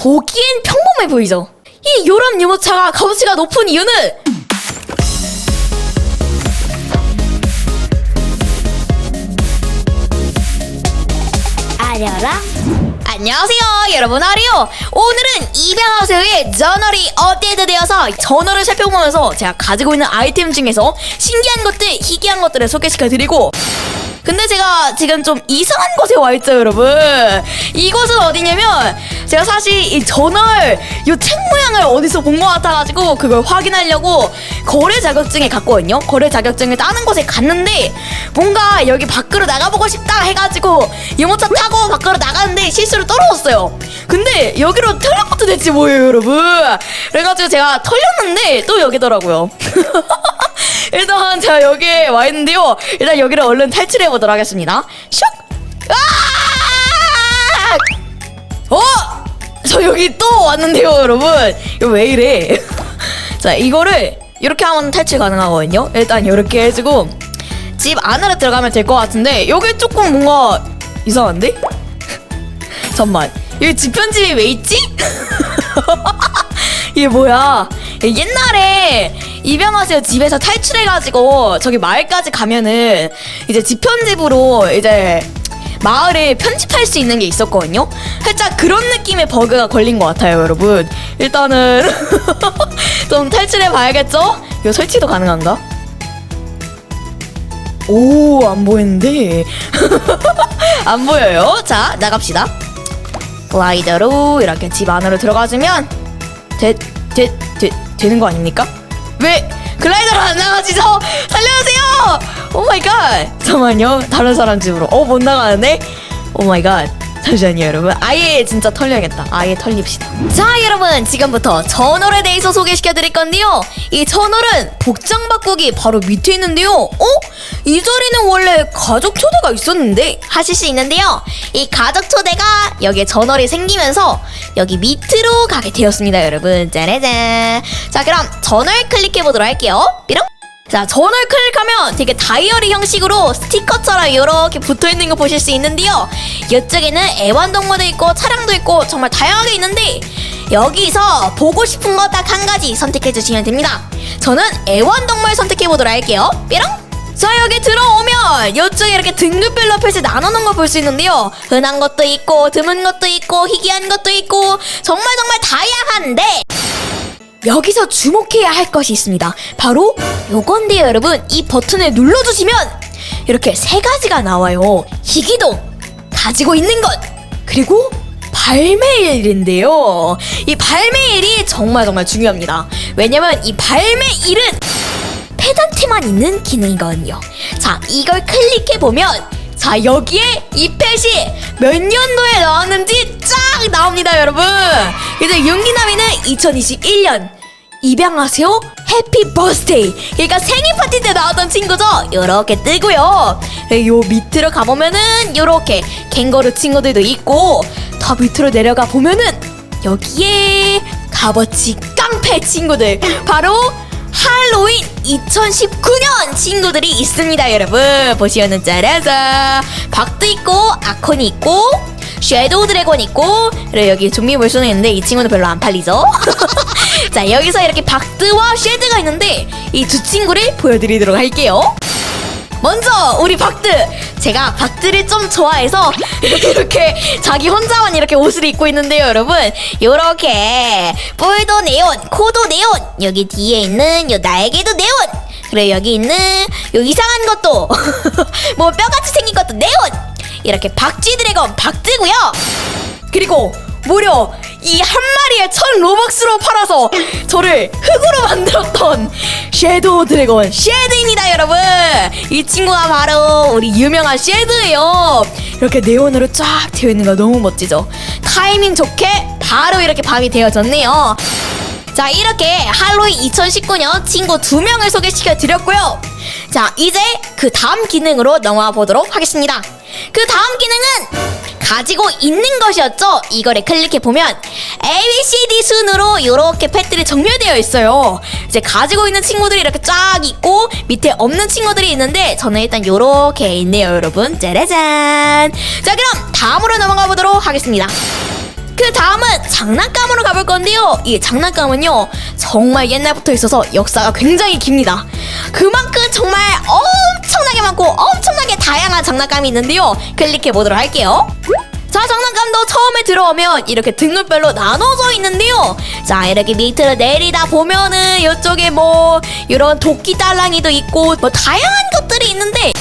보기엔 평범해 보이죠? 이 요람 유모차가 값어치가 높은 이유는? 알려라. 안녕하세요 여러분. 아리오. 오늘은 입양하세요의 저널이 업데이트 되어서 저널을 살펴보면서 제가 가지고 있는 아이템 중에서 신기한 것들 희귀한 것들을 소개시켜드리고 근데 제가 지금 좀 이상한 곳에 와 있죠 여러분. 이곳은 어디냐면 제가 사실 이 저널 이책 모양을 어디서 본 것 같아가지고 그걸 확인하려고 거래 자격증을 갔거든요. 거래 자격증을 따는 곳에 갔는데 뭔가 여기 밖으로 나가보고 싶다 해가지고 유모차 타고 밖으로 나가는데 실수로 떨어졌어요. 근데 여기로 것도 됐지 뭐예요 여러분? 그래가지고 제가 털렸는데 또 여기더라고요 일단 제가 여기에 와 있는데요. 일단 여기를 얼른 탈출해 보도록 하겠습니다. 슉! 아! 어? 저 여기 또 왔는데요, 여러분. 이거 왜 이래? 자, 이거를 이렇게 하면 탈출 가능하거든요. 일단 이렇게 해주고 집 안으로 들어가면 될 것 같은데 여기 조금 뭔가 이상한데? 잠만. 여기 집 편집이 왜 있지? 이게 뭐야? 옛날에 입양하세요 집에서 탈출해가지고 저기 마을까지 가면은 이제 집 편집으로 이제 마을에 편집할 수 있는 게 있었거든요. 살짝 그런 느낌의 버그가 걸린 것 같아요, 여러분. 일단은 좀 탈출해 봐야겠죠? 이거 설치도 가능한가? 오, 안 보이는데. 안 보여요. 자, 나갑시다. 글라이더로 이렇게 집 안으로 들어가주면 되, 되, 되, 되는 거 아닙니까? 왜 글라이더로 안 나가지죠? 살려주세요! 오 마이 갓! 잠깐만요. 다른 사람 집으로. 어, 못 나가는데? 오 마이 갓. 잠시만요, 여러분. 아예 진짜 털려야겠다. 아예 털립시다. 자, 여러분. 지금부터 전월에 대해서 소개시켜 드릴 건데요. 이 전월은 복장 바꾸기 바로 밑에 있는데요. 어? 이 자리는 원래 가족 초대가 있었는데 하실 수 있는데요. 이 가족 초대가 여기에 전월이 생기면서 여기 밑으로 가게 되었습니다, 여러분. 짜라잔. 자, 그럼 전월 클릭해 보도록 할게요. 삐롱. 자, 전월 클릭하면 되게 다이어리 형식으로 스티커처럼 이렇게 붙어 있는 거 보실 수 있는데요. 이쪽에는 애완동물도 있고 차량도 있고 정말 다양하게 있는데 여기서 보고 싶은 거 딱 한 가지 선택해 주시면 됩니다. 저는 애완동물 선택해 보도록 할게요. 삐롱. 자 여기 들어오면 이쪽에 이렇게 등급별로 표시 나누는 거볼수 있는데요 흔한 것도 있고 드문 것도 있고 희귀한 것도 있고 정말 정말 다양한데 여기서 주목해야 할 것이 있습니다. 바로 요건데요 여러분. 이 버튼을 눌러주시면 이렇게 세 가지가 나와요. 희귀도 가지고 있는 것 그리고 발매일인데요. 이 발매일이 정말 정말 중요합니다. 왜냐면 이 발매일은 페던트만 있는 기능이거든요. 자, 이걸 클릭해 보면 자 여기에 이 펫이 몇 년도에 나왔는지 쫙 나옵니다, 여러분. 이제 윤기남이는 2021년 입양하세요. 해피 버스데이. 그러니까 생일 파티 때 나왔던 친구죠? 요렇게 뜨고요. 네, 요 밑으로 가보면은 요렇게 캥거루 친구들도 있고 더 밑으로 내려가 보면은 여기에 값어치 깡패 친구들. 바로 할로윈 2019년 친구들이 있습니다 여러분. 보시면은 짜라자 박도 있고 아콘이 있고 섀도우 드래곤 있고 그리고 여기 좀비 물소는 있는데 이 친구는 별로 안 팔리죠? 자 여기서 이렇게 박드와 쉐드가 있는데 이 두 친구를 보여드리도록 할게요. 먼저 우리 박드 제가 박드를 좀 좋아해서 이렇게 자기 혼자만 이렇게 옷을 입고 있는데요 여러분. 요렇게 뿔도 네온 코도 네온. 여기 뒤에 있는 요 날개도 네온. 그리고 여기 있는 요 이상한 것도 뭐 뼈같이 생긴 것도 네온. 이렇게 박쥐 드래곤 박드고요. 그리고 무려 이 한 마리에 천 로벅스로 팔아서 저를 흙으로 만들었던 섀도우 드래곤 쉐드입니다 여러분. 이 친구가 바로 우리 유명한 쉐드예요. 이렇게 네온으로 쫙 되어 있는 거 너무 멋지죠? 타이밍 좋게 바로 이렇게 밤이 되어졌네요. 자 이렇게 할로윈 2019년 친구 두 명을 소개시켜 드렸고요. 자 이제 그 다음 기능으로 넘어가 보도록 하겠습니다. 그 다음 기능은 가지고 있는 것이었죠. 이거를 클릭해 보면 A, B, C, D 순으로 이렇게 펫들이 정렬되어 있어요. 이제 가지고 있는 친구들이 이렇게 쫙 있고 밑에 없는 친구들이 있는데 저는 일단 이렇게 있네요 여러분. 짜라잔. 자 그럼 다음으로 넘어가 보도록 하겠습니다. 그 다음은 장난감으로 가볼 건데요. 이 장난감은요, 정말 옛날부터 있어서 역사가 굉장히 깁니다. 그만큼 정말 엄청 나게 많고 엄청나게 다양한 장난감이 있는데요. 클릭해 보도록 할게요. 자, 장난감도 처음에 들어오면 이렇게 등급별로 나눠져 있는데요. 자, 이렇게 밑으로 내리다 보면은 이쪽에 뭐 이런 도끼 딸랑이도 있고 뭐 다양한 것들이 있는데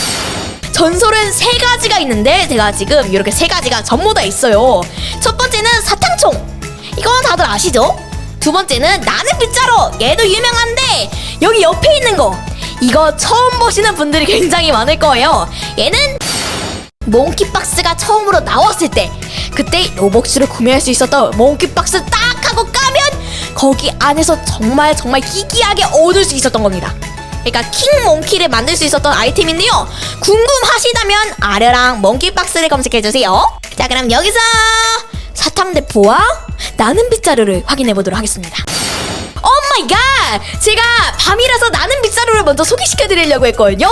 전설은 세 가지가 있는데 제가 지금 이렇게 세 가지가 전부 다 있어요. 첫 번째는 사탕총. 이건 다들 아시죠? 두 번째는 나는 빗자루. 얘도 유명한데 여기 옆에 있는 거. 이거 처음 보시는 분들이 굉장히 많을 거예요. 얘는 몽키박스가 처음으로 나왔을 때 그때 로벅스를 구매할 수 있었던 몽키박스 딱 하고 까면 거기 안에서 정말 정말 희귀하게 얻을 수 있었던 겁니다. 그러니까 킹 몽키를 만들 수 있었던 아이템인데요. 궁금하시다면 아래랑 몽키박스를 검색해 주세요. 자 그럼 여기서 사탕 대포와 나는 빗자루를 확인해 보도록 하겠습니다. 오 마이 갓! 제가 밤이라서 나는 빗자루를 먼저 소개시켜 드리려고 했거든요.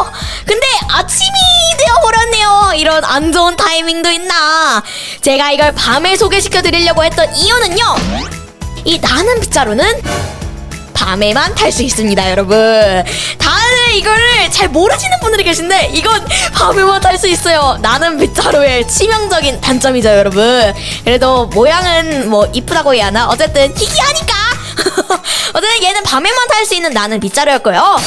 근데 아침이 되어 버렸네요. 이런 안 좋은 타이밍도 있나. 제가 이걸 밤에 소개시켜 드리려고 했던 이유는요. 이 나는 빗자루는 밤에만 탈 수 있습니다, 여러분. 다들 이거를 잘 모르시는 분들이 계신데 이건 밤에만 탈 수 있어요. 나는 빗자루의 치명적인 단점이죠, 여러분. 그래도 모양은 뭐 이쁘다고 해야 하나? 어쨌든 희귀하니까. 얘는 밤에만 탈 수 있는 나는 빗자루였고요.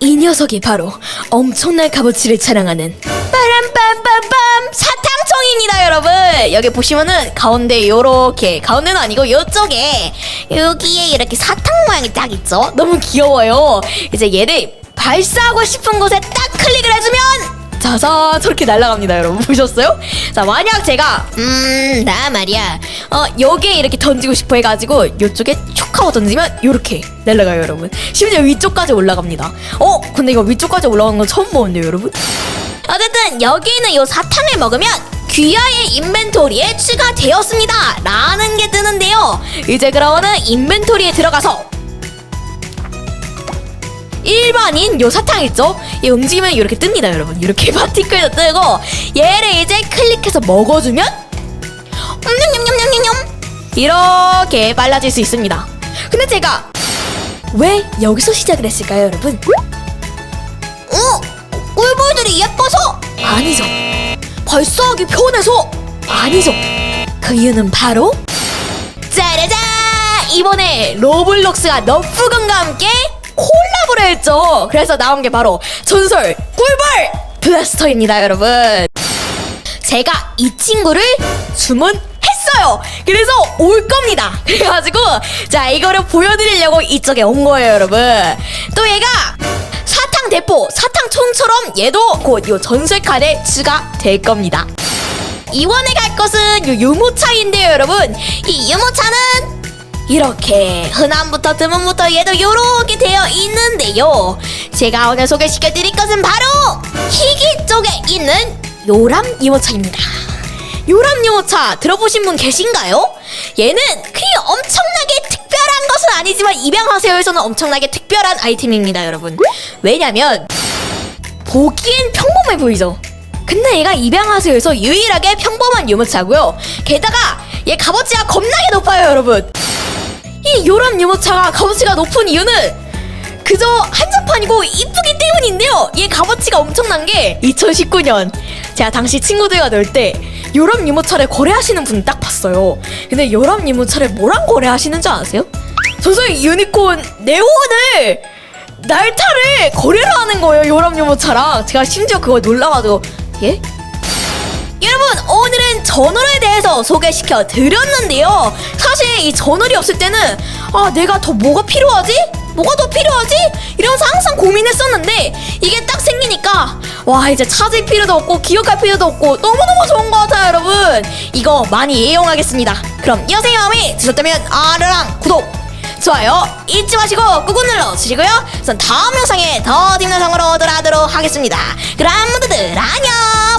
이 녀석이 바로 엄청난 값어치를 자랑하는 빠람빰빰빰 사탕총입니다 여러분. 여기 보시면은 가운데 요렇게 가운데는 아니고 요쪽에 여기에 이렇게 사탕 모양이 딱 있죠? 너무 귀여워요. 이제 얘를 발사하고 싶은 곳에 딱 클릭을 해주면 자자 저렇게 날아갑니다 여러분. 보셨어요? 자 만약 제가 음 나 말이야. 어 여기에 이렇게 던지고 싶어 해가지고 요쪽에 촉 하고 던지면 요렇게 날아가요 여러분. 심지어 위쪽까지 올라갑니다. 어 근데 이거 위쪽까지 올라가는 건 처음 보는데요 여러분? 어쨌든 여기 있는 요 사탕을 먹으면 귀하의 인벤토리에 추가되었습니다. 라는 게 뜨는데요. 이제 그러면은 인벤토리에 들어가서 일반인 요 사탕 있죠? 얘 움직이면 이렇게 뜹니다 여러분 이렇게 바티클도 뜨고 얘를 이제 클릭해서 먹어주면 냠냠냠냠냠냠 이렇게 빨라질 수 있습니다 근데 제가 왜 여기서 시작을 했을까요 여러분? 어? 꿀벌들이 예뻐서? 아니죠 발사하기 편해서? 아니죠 그 이유는 바로 짜라자 이번에 로블록스가 너프건과 함께 콜라보를 했죠. 그래서 나온 게 바로 전설 꿀벌 블라스터입니다 여러분. 제가 이 친구를 주문 했어요. 그래서 올 겁니다. 그래가지고 자 이거를 보여드리려고 이쪽에 온 거예요 여러분. 또 얘가 사탕 대포 사탕 총처럼 얘도 곧요 전설 칸에 추가될 겁니다. 이번에 갈 것은 요 유모차인데요 여러분. 이 유모차는 이렇게 흔함부터 드문부터 얘도 요렇게 되어 있는데요. 제가 오늘 소개시켜 드릴 것은 바로 희귀 쪽에 있는 요람 유모차입니다. 요람 유모차 들어보신 분 계신가요? 얘는 그리 엄청나게 특별한 것은 아니지만 입양하세요에서는 엄청나게 특별한 아이템입니다 여러분. 왜냐면 보기엔 평범해 보이죠? 근데 얘가 입양하세요에서 유일하게 평범한 유모차고요. 게다가 얘 값어치가 겁나게 높아요 여러분 이 요람 유모차가 값어치가 높은 이유는 그저 한정판이고 이쁘기 때문인데요. 얘 값어치가 엄청난 게 2019년 제가 당시 친구들과 놀때 요람 유모차를 거래하시는 분 딱 봤어요. 근데 요람 유모차를 뭐랑 거래하시는 줄 아세요? 전설 유니콘 네온을 날타를 거래를 하는 거예요. 요람 유모차랑 제가 심지어 그거 놀라가지고 예? 여러분 오늘은 전월에 대해서 소개시켜 드렸는데요. 사실 이 전월이 없을 때는 아 내가 더 뭐가 필요하지? 뭐가 더 필요하지? 이러면서 항상 고민했었는데 이게 딱 생기니까 와 이제 찾을 필요도 없고 기억할 필요도 없고 너무너무 좋은 것 같아요 여러분. 이거 많이 이용하겠습니다. 그럼 이 영상이 마음에 드셨다면 아르랑 구독 좋아요 잊지 마시고 꾹꾹 눌러주시고요. 전 다음 영상에 더 재밌는 영상으로 돌아오도록 하겠습니다. 그럼 모두들 안녕